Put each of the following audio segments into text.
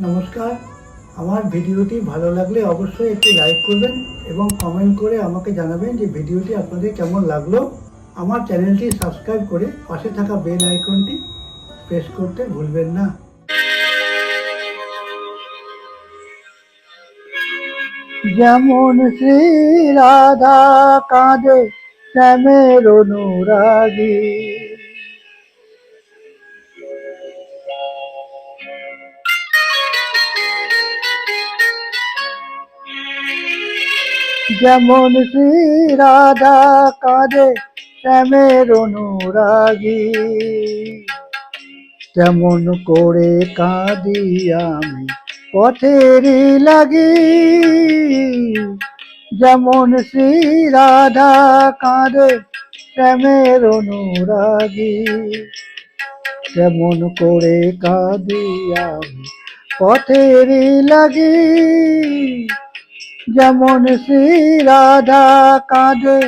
নমস্কার। আমার ভিডিওটি ভালো লাগলে অবশ্যই একটি লাইক করবেন এবং কমেন্ট করে আমাকে জানাবেন যে ভিডিওটি আপনাদের কেমন লাগল। আমার চ্যানেলটি সাবস্ক্রাইব করে পাশে থাকা বেল আইকনটি প্রেস করতে ভুলবেন না। যেমন শ্রী রাধা কাঁদে শ্যামের অনুরাগী। যেমন শ্রী রাধা কাঁদে শ্যামের অনুরাগী। তেমন করে কাঁদি আমি পথেরই লাগি। যেমন শ্রী রাধা কাঁদে, শ্যামের অনুরাগী। তেমন করে কাঁদি আমি পথেরই লাগি। যেমন শ্রী রাধা কাঁদে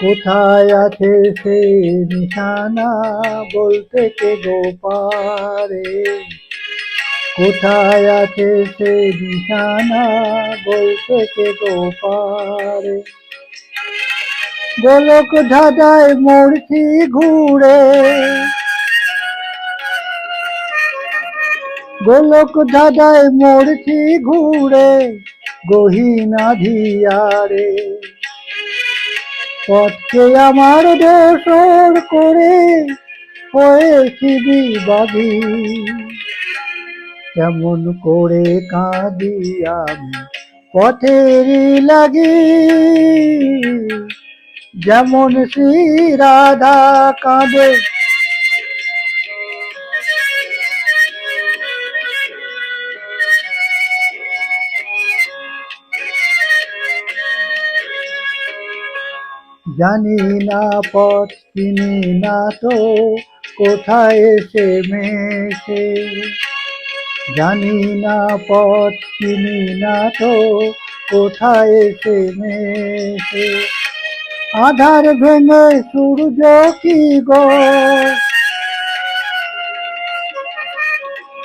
কোথায় আছে সে নিশানা বলতে কে গোপারে কোথায় আছে সে নিশানা বলতে কে গোপারে গোলক ধাঁধায় মূর্তি ঘুরে। গোলক ধাঁধায় মূর্তি ঘুরে, গহিনা ধিয়ারে। পথকে আমার দোষর করে হয়েছি বিবাদী। কেমন করে কাঁদি আমি পথেরই লাগি। যেমন শ্রী রাধা কাঁদে জানি না পথ, চিনি না তো, কোথায় এসে মেশে? জানি না পথ, চিনি না তো, কোথায় এসে মেশে? আধার ভেঙে সূর্য কি গো?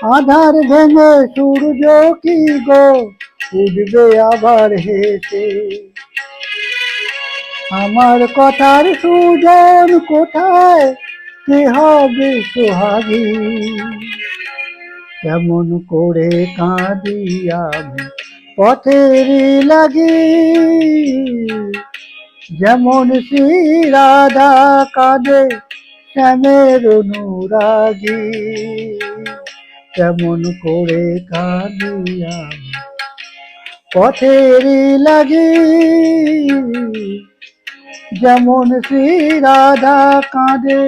আধার ভেঙে সূর্য কি গো? উঠবে আবার হেসে। আমার কথার সুজন কোথায়? কে হবে সোহাগী? কেমন করে কাঁদি আমি পথেরই লাগি? যেমন শ্রী রাধা কাঁদে শ্যামের অনুরাগী। কেমন করে কাঁদি আমি পথেরই লাগি? যেমন শ্রী রাধা কাঁদে।